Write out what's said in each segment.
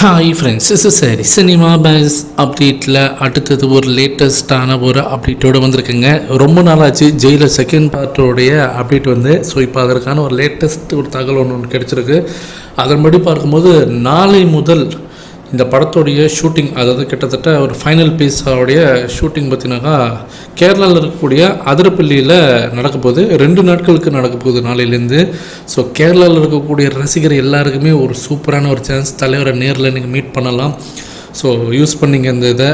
Hi friends is சரி cinema base அப்டேட்டில் அடுத்தது ஒரு லேட்டஸ்ட்டான ஒரு அப்டேட்டோடு வந்திருக்குங்க. ரொம்ப நாளாச்சு. ஜெயிலர் செகண்ட் பார்ட்டோடைய அப்டேட் வந்து ஸோ இப்போ அதற்கான ஒரு லேட்டஸ்ட் ஒரு தகவல் ஒன்று ஒன்று கிடச்சிருக்கு. அதன்படி பார்க்கும்போது நாளை முதல் இந்த படத்துடைய ஷூட்டிங் அதாவது கிட்டத்தட்ட ஒரு ஃபைனல் பீஸாவுடைய ஷூட்டிங் பார்த்தீங்கன்னாக்கா கேரளாவில் இருக்கக்கூடிய அதிரப்பள்ளியில் நடக்க போகுது. ரெண்டு நாட்களுக்கு நடக்க போகுது நாளையிலேருந்து. ஸோ கேரளாவில் இருக்கக்கூடிய ரசிகர் எல்லாருக்குமே ஒரு சூப்பரான ஒரு சான்ஸ் தலைவரை நேரில் நீங்கள் மீட் பண்ணலாம். ஸோ யூஸ் பண்ணிங்க இந்த இதை.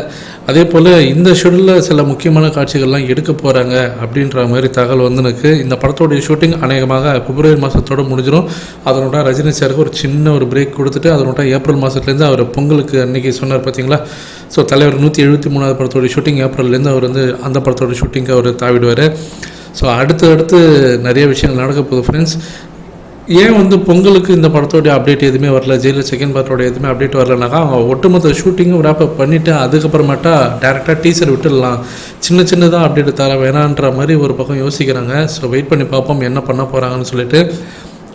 அதே போல் இந்த ஷெடியூலில் சில முக்கியமான காட்சிகள்லாம் எடுக்க போகிறாங்க அப்படின்ற மாதிரி தகவல் வந்து எனக்கு இந்த படத்தோடைய ஷூட்டிங் அநேகமாக பிப்ரவரி மாதத்தோட முடிஞ்சிடும் அதனோட ரஜினி சாருக்கு ஒரு சின்ன ஒரு பிரேக் கொடுத்துட்டு அதனோட ஏப்ரல் மாதத்துலேருந்து அவர் பொங்கலுக்கு அன்றைக்கி சொன்னார் பார்த்தீங்களா ஸோ தலைவர் நூற்றி எழுபத்தி மூணாவது படத்தோடைய ஷூட்டிங் ஏப்ரல்லேருந்து அவர் வந்து அந்த படத்தோட ஷூட்டிங்க்கு அவர் தாவிடுவார். ஸோ அடுத்து அடுத்து நிறைய விஷயங்கள் நடக்க போகுது ஃப்ரெண்ட்ஸ் ஏன் வந்து பொங்கலுக்கு இந்த படத்தோடைய அப்டேட் எதுவுமே வரல? ஜெயிலர் செகண்ட் பார்ட்டோட எதுவுமே அப்டேட் வரலனாக்கா அவங்க ஒட்டுமொத்த ஷூட்டிங்கும் wrap பண்ணிவிட்டு அதுக்கப்புறமேட்டா டேரெக்டாக டீசர் விட்டுடலாம். சின்ன சின்னதாக அப்டேட் தர வேணான்ற மாதிரி ஒரு பக்கம் யோசிக்கிறாங்க. ஸோ வெயிட் பண்ணி பார்ப்போம் என்ன பண்ண போகிறாங்கன்னு சொல்லிட்டு.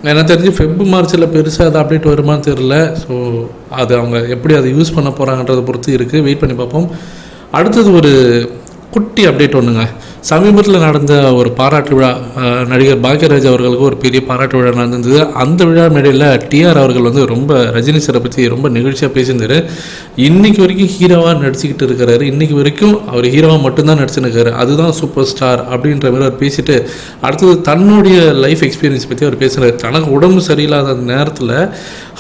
எனக்கு தெரிஞ்சு ஃபெப் மார்ச்சில் பெருசாக அது அப்டேட் வருமான்னு தெரில ஸோ அது அவங்க எப்படி அதை யூஸ் பண்ண போகிறாங்கன்றதை பொறுத்து இருக்குது வெயிட் பண்ணி பார்ப்போம். அடுத்தது ஒரு குட்டி அப்டேட் ஒன்றுங்க சமீபத்தில் நடந்த ஒரு பாராட்டு விழா நடிகர் பாக்யராஜ் அவர்களுக்கு ஒரு பெரிய பாராட்டு விழா நடந்தது. அந்த விழா மேடையில் டிஆர் அவர்கள் வந்து ரொம்ப ரஜினி சாரை பற்றி ரொம்ப நிகழ்ச்சியாக பேசியிருந்தார். இன்னைக்கு வரைக்கும் ஹீரோவாக நடிச்சுக்கிட்டு இருக்கிறாரு இன்னைக்கு வரைக்கும் அவர் ஹீரோவாக மட்டும்தான் நடிச்சுருக்காரு அதுதான் சூப்பர் ஸ்டார் அப்படின்ற மாதிரி அவர் பேசிட்டு அடுத்தது தன்னுடைய லைஃப் எக்ஸ்பீரியன்ஸ் பற்றி அவர் பேசுகிறார் தனக்கு உடம்பு சரியில்லாத நேரத்தில்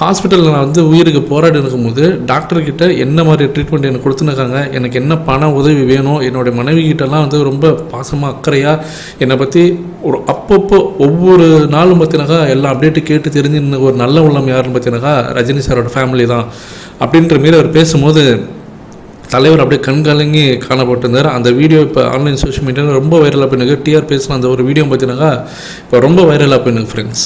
ஹாஸ்பிட்டலில் நான் வந்து உயிருக்கு போராடி இருக்கும்போது டாக்டர்கிட்ட என்ன மாதிரி ட்ரீட்மெண்ட் எனக்கு கொடுத்துருக்காங்க எனக்கு என்ன பண உதவி வேணும்? என்னுடைய மனைவி கிட்டலாம் வந்து ரொம்ப பாசமாக அக்கறையாக என்னை பற்றி ஒரு அப்பப்போ ஒவ்வொரு நாளும் பார்த்தினாக்கா எல்லா அப்டேட்டு கேட்டு தெரிஞ்சுன்னு ஒரு நல்ல உள்ளம் யாருன்னு பார்த்தினாக்கா ரஜினி சாரோட ஃபேமிலி தான். அப்படின்ற மாரி அவர் பேசும்போது தலைவர் அப்படியே கண்கலங்கி காணப்பட்டிருந்தார். அந்த வீடியோ இப்போ ஆன்லைன் சோஷியல் மீடியாவில் ரொம்ப வைரலாக போயிருக்கு. டிஆர் பேசின அந்த ஒரு வீடியோ பார்த்தீங்கன்னாக்கா இப்போ ரொம்ப வைரலாக போயிருக்கு ஃப்ரெண்ட்ஸ்